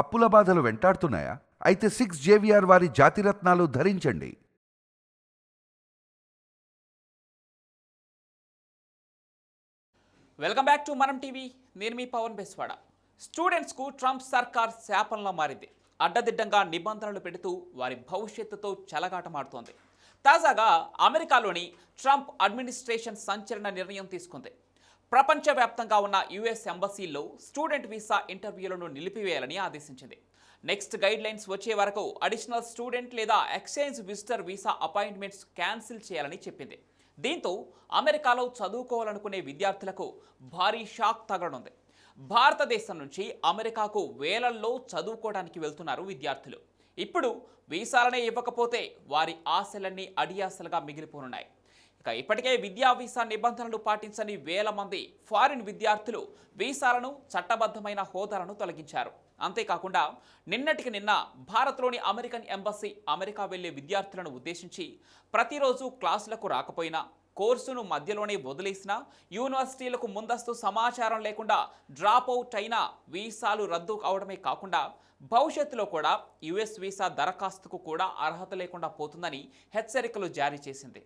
అప్పుల బాధలు వెంటాడుతున్నాయా? అయితే సిక్స్ జేవిఆర్ వారి జాతిరత్నాలు ధరించండి. Welcome back to Manam TV నేను మీ పవన్ బెస్వాడ. స్టూడెంట్స్కు ట్రంప్ సర్కార్ శాపంలా మారింది. అడ్డదిడ్డంగా నిబంధనలు పెడుతూ వారి భవిష్యత్తుతో చెలగాటమాడుతోంది. తాజాగా అమెరికాలోని ట్రంప్ అడ్మినిస్ట్రేషన్ సంచలన నిర్ణయం తీసుకుంది. ప్రపంచవ్యాప్తంగా ఉన్న యుఎస్ ఎంబసీల్లో స్టూడెంట్ వీసా ఇంటర్వ్యూలను నిలిపివేయాలని ఆదేశించింది. నెక్స్ట్ గైడ్ లైన్స్ వచ్చే వరకు అడిషనల్ స్టూడెంట్ లేదా exchange visitor visa appointments cancel చేయాలని చెప్పింది. దీంతో అమెరికాలో చదువుకోవాలనుకునే విద్యార్థులకు భారీ షాక్ తగలనుంది. భారతదేశం నుంచి అమెరికాకు వేలల్లో చదువుకోవడానికి వెళ్తున్నారు విద్యార్థులు. ఇప్పుడు వీసాలనే ఇవ్వకపోతే వారి ఆశలన్నీ అడియాసలుగా మిగిలిపోనున్నాయి. ఇక ఇప్పటికే విద్యా వీసా నిబంధనలు పాటించని వేల మంది ఫారిన్ విద్యార్థులు వీసాలను చట్టబద్ధమైన హోదాలను తొలగించారు. అంతేకాకుండా నిన్నటికి నిన్న భారత్లోని అమెరికన్ ఎంబసీ అమెరికా వెళ్ళే విద్యార్థులను ఉద్దేశించి ప్రతిరోజు క్లాసులకు రాకపోయినా కోర్సును మధ్యలోనే వదిలేసినా యూనివర్సిటీలకు ముందస్తు సమాచారం లేకుండా డ్రాప్ అవుట్ అయినా వీసాలు రద్దు అవడమే కాకుండా భవిష్యత్తులో కూడా యుఎస్ వీసా దరఖాస్తుకు కూడా అర్హత లేకుండా పోతుందని హెచ్చరికలు జారీ చేసింది.